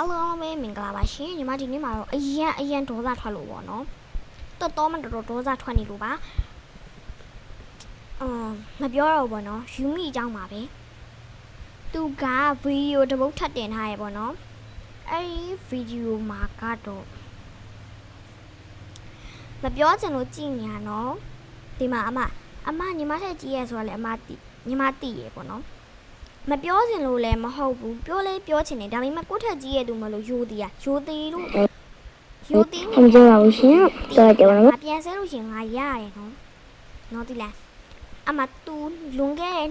အားလုံးပဲမင်္ဂလာပါရှင်ညီမဒီနေ့မှာတော့အရန်အရန်ဒေါသထွက်လို့ပေါ့နော်တော်တော်မှတော်တော်ဒေါသထွက်နေလို့ပါအမ်မပြောတော့ဘူးပေါ့နော်ယူမိအကြောင်းပါပဲသူကဗီဒီယိုတစ်ပုတ်ထပ်တင်ထားရပေါ့နော်အဲ့ဒီဗီဒီယိုမှာကတော့မပြောချင်လို့ကြည်ညာနော်ဒီမှာအမအမညီမထက်ကြီးရဲဆိုတော့လေအမတိညီမတိရပေါ့နော် မပြောချင်လို့လည်းမဟုတ်ဘူးပြောလဲပြောချင်တယ်ဒါပေမဲ့ကိုယ့်ထက်ကြီးရဲ့သူမလို့ယိုသေးอ่ะယိုသေးလို့ယိုသေးမကြပါဘူးရှင်တော်တယ်နော်ငါပြန်ဆဲလို့ရှရင်ငါရရတယ်နော်နော်ဒီလားအမတူလွန်ခဲ့တဲ့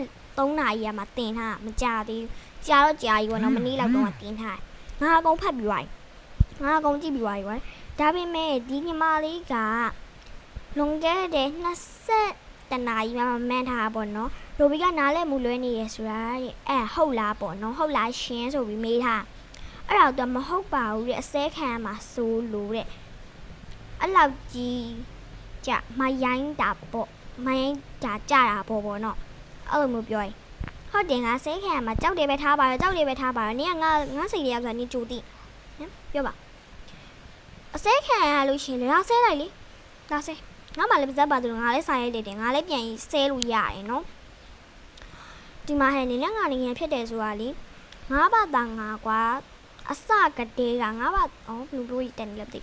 23နာရီကမှတင်ထားမကြသေးဘူးကြာတော့ကြာပြီပေါ့နော်မနေ့လောက်တော့တင်ထားငါအကုန်ဖတ်ပြီးသွားပြီငါအကုန်ကြည့်ပြီးသွားပြီကွာဒါပေမဲ့ဒီညီမလေးကလွန်ခဲ့တဲ့20 တနာရီမှမှန်းထားပေါ့နော်လိုဘီကနားလဲမူလွဲနေရဆိုတာတဲ့အဲ့ဟုတ်လားပေါ့နော်ဟုတ်လားရှင်ဆိုပြီးမေးထားအဲ့ဒါတော့မဟုတ်ပါဘူးတဲ့အစဲခံရမှာစိုးလို့တဲ့အဲ့လောက်ကြီးကြမရိုင်းတာပေါ့မရိုင်းတာကြတာပေါ့ပေါ့နော်အဲ့လိုမျိုးပြောရင်ဟုတ်တယ်ငါဆဲခံရမှာကြောက်တယ်ပဲထားပါတော့ကြောက်တယ်ပဲထားပါတော့နင်ကငါငါစိတ်ရဆိုတာနင်ကြိုသိနော်ပြောပါအစဲခံရလို့ရှရင်လေလာဆဲလိုက်လေလာဆဲ ငါမှလည်းပါဇက်ပါသူငါလည်းဆိုင်ရိုက်တယ်တယ်ငါလည်းပြန်ဆဲလို့ရတယ်နော်ဒီမှာဟဲ့နေနဲ့ငါနေငယ်ဖြစ်တယ်ဆိုတာလေငါးဘာသာငါကွာအစကတည်းကငါးဘာအော်ဘလူးဘလူးတန်လက်တိ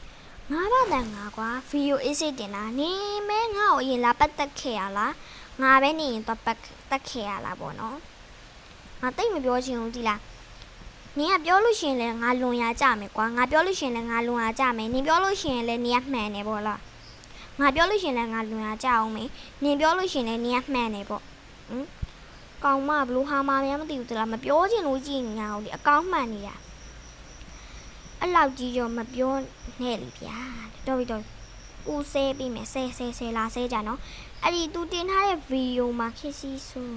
ငါးဘာသာငါကွာဗီဒီယိုအေးစစ်တင်တာနေမဲငါ့ကိုအရင်လာပတ်သက်ခဲ့ရလားငါပဲနေရင်တော့ပတ်သက်ခဲ့ရလားပေါ့နော်ငါတိတ်မပြောချင်ဘူးဒီလားနင်ကပြောလို့ရှိရင်လည်းငါလွန်ရကြမယ်ကွာငါပြောလို့ရှိရင်လည်းငါလွန်ရကြမယ်နင်ပြောလို့ရှိရင်လည်းနင်ကမှန်တယ်ပေါ့လား ငါပြောလို့ရှိရင်လည်းငါလွန်ရကြအောင်မယ်နင်ပြောလို့ရှိရင်လည်းနင်ကမှန်တယ်ပေါ့ကောင်မဘလို့ဟာမများမသိဘူးတလားမပြောချင်လို့ကြည့်ညာအောင်ဒီအကောင့်မှန်နေတာအဲ့လောက်ကြီးရောမပြောနဲ့လေဗျာတော်ပြီတော်ဦးဆဲပြီးမယ်ဆဲဆဲဆဲလာဆဲကြနော်အဲ့ဒီသူတင်ထားတဲ့ဗီဒီယိုမှာခစ်စီဆို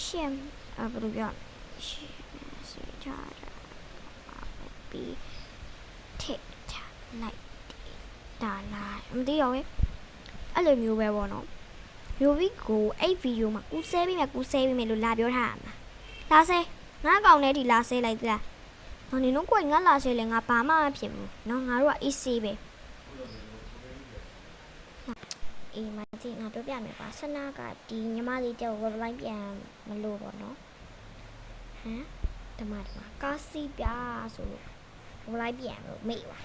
ရှင်အဘယ်လိုပြောရှင်ဆဲကြတာပြီးထစ် တာလားမသိတော့ဘူးအဲ့လိုမျိုးပဲပေါ့နော်ယိုဗီကိုအဲ့ဗီဒီယိုမှာကူဆဲပြီးမြကူဆဲပြီးမြလို့လာပြောထားတာလာဆဲငါကောင်နဲ့ဒီလာဆဲလိုက်သလားငါနေတော့ကိုယ်ငါလာဆဲလဲငါဘာမှမဖြစ်ဘူးနော်ငါတို့က AC ပဲအေးမတိငါပြောပြမယ်ကွာဆနာကဒီညီမလေးတောက် web line ပြန်မလို့ပေါ့နော်ဟမ်ဓမ္မဓမ္မကာစီပြဆိုလို့ web line ပြန်လို့မိပါ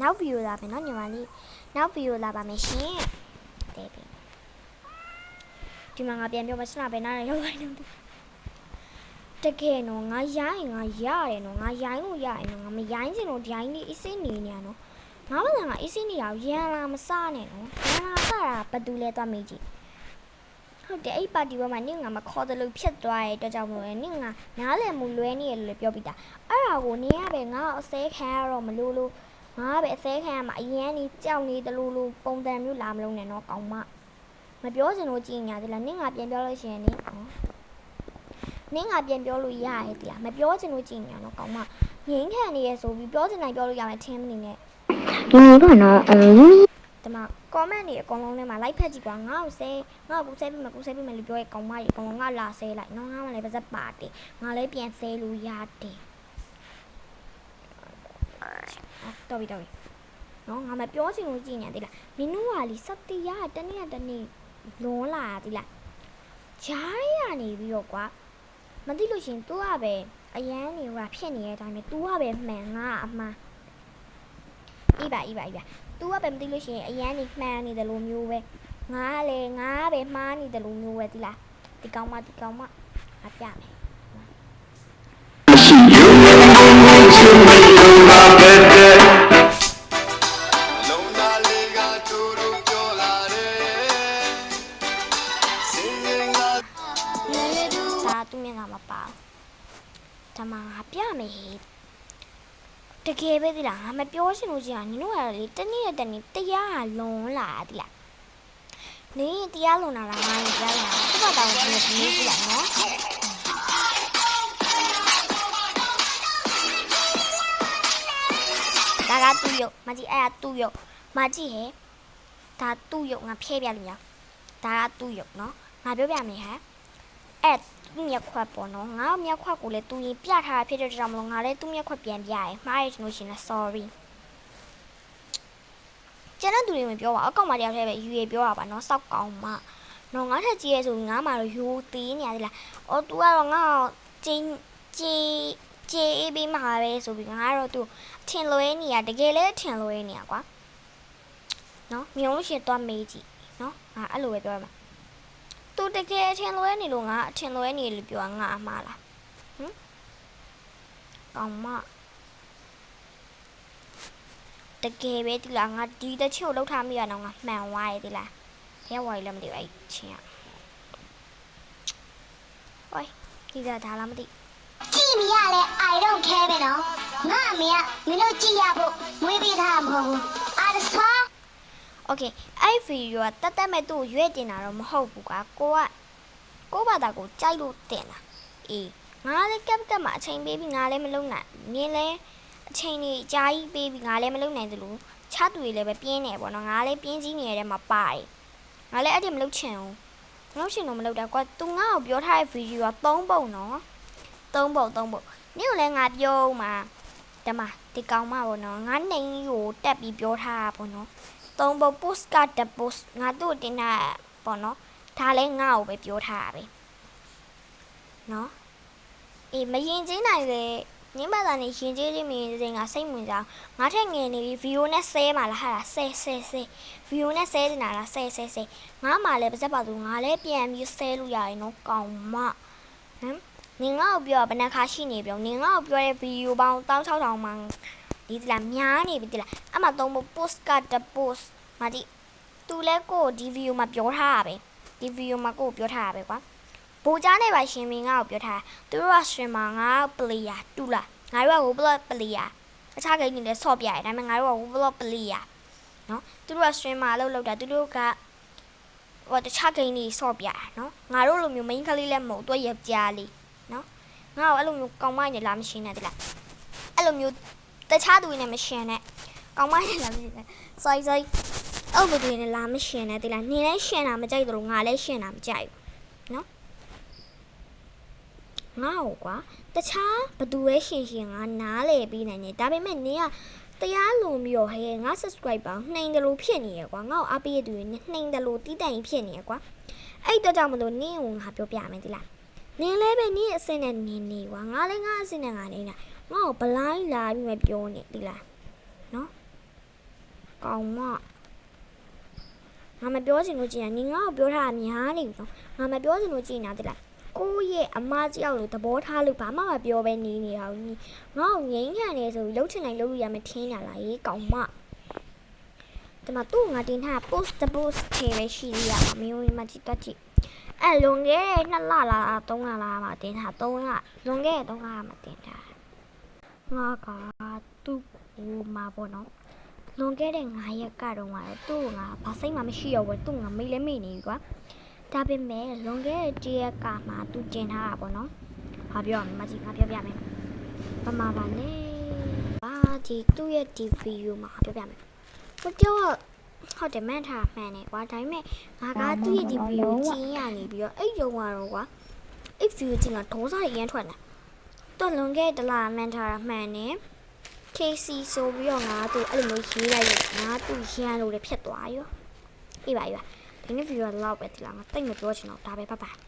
နောက်ဗီဒီယိုလာမယ်နော်ညီမလေးနောက်ဗီဒီယိုလာပါမယ်ရှင်တဲ့ပြီဒီမှာငါပြန်ပြောမစနာပဲနားရရောက်လိုက်နေတကယ်နော်ငါရိုင်းငါရတယ်နော်ငါရိုင်းလို့ရတယ်နော်ငါမရိုင်းချင်လို့ဒီရိုင်းလေးအစ်စိနေနေရနော်ငါမကငါအစ်စိနေရရန်လာမစနဲ့နော်ရန်လာစတာဘယ်သူလဲသွားမေးကြည့်ဟုတ်တယ်အဲ့ပါတီဘက်မှာနင့်ငါမခေါ်တယ်လို့ဖြစ်သွားတဲ့အတွက်ကြောင့်မလို့လေနင့်ငါနားလည်မှုလွဲနေရလို့လည်းပြောပြီးသားအဲ့ဒါကိုနင်ကပဲငါ့ကိုအစဲခံရတော့မလို့လို့ ငါကပဲအစဲခံရမှာအရင်นี่ကြောက်နေတလူလူပုံတံမျိုးလာမလုံးနဲ့တော့ကောင်းမမပြောချင်လို့ကြည်ညာသလားနင်ကပြန်ပြောလို့ရှိရင်နင်ဟောနင်ကပြန်ပြောလို့ရရဲ့သလားမပြောချင်လို့ကြည်ညာတော့ကောင်းမငိမ့်ခံနေရဆိုပြီးပြောချင်တိုင်းပြောလို့ရမယ်ထင်းမနေနဲ့ဒီတော့နော်အင်းဒီမှာ comment တွေအကုန်လုံးထဲမှာ like ဖတ်ကြည့်ကွာငါ့ကိုဆဲငါ့ကိုဆဲပြီးမှကိုဆဲပြီးမှလို့ပြောရဲကောင်းမကြီးအကုန်လုံးငါလာဆဲလိုက်နော်ငါမှလည်းပါစက်ပါတယ်ငါလည်းပြန်ဆဲလို့ရတယ် တော်ပြီတော်ပြီနော်ငါမပြောချင်လို့ကြည်နေသေးလားနင်တို့ကလीစတိရတနေ့တနေ့လွန်လာသေးလားဂျားရနေပြီးတော့ကွာမသိလို့ရှရင် तू ကပဲအရန်နေဟိုဖြစ်နေတဲ့အတိုင်းပဲ तू ကပဲမှန်ငါအမှားအေးပါအေးပါအေးပါ तू ကပဲမသိလို့ရှရင်အရန်နေမှန်နေတယ်လို့မျိုးပဲငါကလည်းငါကပဲမှားနေတယ်လို့မျိုးပဲဒီလားဒီကောင်မဒီကောင်မအပြမယ် ဘူးဒါမှငါပြမယ်ဟေ့တကယ်ပဲဒီလားငါမပြောချင်လို့ကြီးอ่ะနင်တို့ကလေတနေ့တနေ့တရားလွန်လာဒီလားနင်တရားလွန်လာလားငါရင်တရားလွန်လာသူ့ဘာတောင်ဒီဒီဒီလားနော်ဒါကသူ့ရုပ်မကြည့်အဲ့ဒါသူ့ရုပ်မကြည့်ဟဲ့ဒါသူ့ရုပ်ငါဖြဲပြလို့ရဒါကသူ့ရုပ်နော်ငါပြောပြမယ်ဟဲ့အဲ့ သူ့မျက်ခွက်ပေါ့နော်ငါမျက်ခွက်ကိုလည်းသူရင်ပြထားတာဖြစ်တဲ့ကြောင့်မလို့ငါလည်းသူ့မျက်ခွက်ပြန်ပြရယ်မှားရလို့ရှင်လဲ sorry ကျန်တဲ့သူတွေမပြောပါဘူးအကောင့်မတရားထဲပဲယူရပြောတာပါနော်စောက်ကောင်းမှနော်ငါထက်ကြီးရဲဆိုငါမှတော့ယူသေးနေရတယ်လားအော် तू ကတော့ငါ့ကိုကျင်းကြည်ကြည်အေးပြီးမှာပဲဆိုပြီးငါကတော့ तू ထင်လွဲနေရတကယ်လဲထင်လွဲနေရကွာနော်မြုံလို့ရှိရင်သွားမေးကြည့်နော်ငါအဲ့လိုပဲပြောရမှာ तू တကယ်ထင်လွဲနေလို့ငါအထင်လွဲနေလို့ပြောငါအမှားလားဟမ်ကောင်းမတကယ်ပဲဒီလားငါဒီတစ်ချက်ကိုလောက်ထားမိရတော့ငါမှန်သွားရဲ့ဒီလားဘယ်ဝိုင်လဲမသိဘူးအဲ့ချင်းอ่ะဟိုဒီကဒါလားမသိ ကြည့်မရလဲ I don't care ပဲနော်ငါအမေကမင်းတို့ကြည့်ရဖို့မွေးပေးထားမှာမဟုတ်ဘူး I just saw Okay အဲ့ဗီဒီယိုကတက်တက်မဲ့သူ့ကိုရွေ့တင်တာတော့မဟုတ်ဘူးကွာကိုကကိုဘာသာကိုကြိုက်လို့တင်တာအေးငါလည်းကပ်ကပ်မှာအချိန်ပေးပြီးငါလည်းမလုံနိုင်နင်းလည်းအချိန်ကြီးအကြာကြီးပေးပြီးငါလည်းမလုံနိုင်သလိုချသူတွေလည်းပဲပြင်းနေပေါ့နော်ငါလည်းပြင်းကြီးနေရတဲ့မှာပါတယ်ငါလည်းအဲ့ဒီမလုံချင်ဘူးမလုံချင်တော့မလုံတာကွာ तू ငါ့ကိုပြောထားတဲ့ဗီဒီယိုက3ပုံနော်3ပုံ3ပုံနင့်ကိုလည်းငါပြောမှာတမဒီကောင်မပေါ့နော်ငါနှိမ်ကိုတက်ပြီးပြောထားတာပေါ့နော် သုံးပုတ် post ကတ post ငါတို့တင်တာပေါ့နော်ဒါလည်းငါ့ကိုပဲပြောထားတာပဲနော်အေးမရင်ချင်းနိုင်လေညမသာနေရင်ချင်းချင်းမြင်ချင်းကစိတ်ဝင်စားငါထက်ငယ်နေပြီဗီဒီယိုနဲ့ဆဲမှာလားဟာဆဲဆဲဆဲဗီဒီယိုနဲ့ဆဲနေတာလားဆဲဆဲဆဲငါမှလည်းပါစက်ပါသူငါလည်းပြန်ပြီးဆဲလို့ရရင်တော့ကောင်းမဟမ်နင်ငါ့ကိုပြောဘယ်နှခါရှိနေပြောနင်ငါ့ကိုပြောတဲ့ဗီဒီယိုပေါင်း16000မှ ဒီတလားများနေပြီတလားအမှသုံးပုတ် post ကတ post မာဒီသူလဲကိုဒီဗီဒီယိုမှာပြောထားတာပဲဒီဗီဒီယိုမှာကိုပြောထားတာပဲကွာဘိုကြားနဲ့ပါရှင်မင်းငါ့ကိုပြောထားတာသူတို့ကရှင်မှာငါပလေယာတူလာငါတို့ကဟိုဘလော့ပလေယာအခြားကိန်းတွေလည်းဆော့ပြရတယ်ဒါပေမဲ့ငါတို့ကဟိုဘလော့ပလေယာနော်သူတို့ကရှင်မှာအလုပ်လုပ်တာသူတို့ကဟိုတခြားကိန်းတွေဆော့ပြရနော်ငါတို့လိုမျိုး main ကလေးလည်းမဟုတ်သူကယောက်ျားလေးနော်ငါ့ကိုအဲ့လိုမျိုးကောင်းမနေလားမရှင်းနဲ့တလားအဲ့လိုမျိုး တခြားသူတွေနဲ့မရှင်းနဲ့ကောင်းမနေလားမရှင်းနဲ့ sorry sorry အဲ့လိုတွေနဲ့လာမရှင်နဲ့တိလားနေလဲရှင်တာမကြိုက်သလိုငါလည်းရှင်တာမကြိုက်ဘူးနော်ငါ့ကိုကွာတခြားဘသူပဲရှင်ရှင်ငါနားလေပြီးနိုင်တယ်ဒါပေမဲ့နင်ကတရားလိုမျိုးဟဲ့ငါ subscriber နှိမ်တယ်လို့ဖြစ်နေရကွာငါ့ကိုအားပေးရသူတွေနဲ့နှိမ်တယ်လို့တီးတိုင်ဖြစ်နေရကွာအဲ့တော့ကြောင့်မလို့နင်းကိုငါပြောပြမယ်တိလားနင်လည်းပဲနင်းအစင်နဲ့နင်းနေကွာငါလည်းငါအစင်နဲ့ငါနေတာ ငါ့ကိုဘလိုင်းလာပြီးမပြောနေတိလားနော်ကောင်းမငါမပြောချင်လို့ကြည်တာနင်ငါ့ကိုပြောထားတာများနေပြီနော်ငါမပြောချင်လို့ကြည်နေတာတိလားကိုယ့်ရဲ့အမကြောက်လို့သဘောထားလို့ဘာမှမပြောဘဲနေနေတာကိုနီငါ့ကိုငိမ့်ခံနေဆိုပြီးလှုပ်ချင်တိုင်းလှုပ်လို့ရမယ်ထင်းလာလားရေးကောင်မဒီမှာသူ့ငါတင်ထား post the post ထဲပဲရှိသေးရမှာမင်းတို့မကြည့်တော့ကြည့်အဲ့လွန်ခဲ့တဲ့2လလား3လလားမှတင်ထား3လလွန်ခဲ့တဲ့3လမှတင်ထား ငါကသူ့ကိုမှာပေါ့နော်လွန်ခဲ့တဲ့9ရက်ကတော့ကတော့သူ့ကိုငါဘာစိတ်မှမရှိတော့ဘူးသူ့ငါမိတ်လည်းမိတ်နေပြီကွာဒါပေမဲ့လွန်ခဲ့တဲ့တရက်ကမှသူကျင်ထားတာပေါ့နော်ဟာပြောရမယ်မကြီးငါပြောပြမယ်ပမာပါနဲ့အာဒီသူ့ရဲ့ဒီဗီဒီယိုမှာပြောပြမယ်ကိုပြောဟုတ်တယ်မှန်ထားမှန်တယ်ကွာဒါပေမဲ့ငါကသူ့ရဲ့ဒီဗီဒီယိုကြည့်ရနေပြီးတော့အဲ့ရုံကတော့ကွာအဲ့ဗီဒီယိုကြည့်တော့ဒေါသရရမ်းထွက်လာ တော့လွန်ခဲ့တဲ့တလားမှန်ထားတာမှန်တယ် KC ဆိုပြီးတော့ငါသူအဲ့လိုမျိုးရေးလိုက်ရငါသူရန်လို့လည်းဖြတ်သွားရောအေးပါအေးပါဒီနေ့ဗီဒီယိုကတော့လောက်ပဲဒီလားငါတိတ်မပြောချင်တော့ဒါပဲဘိုင်ဘိုင်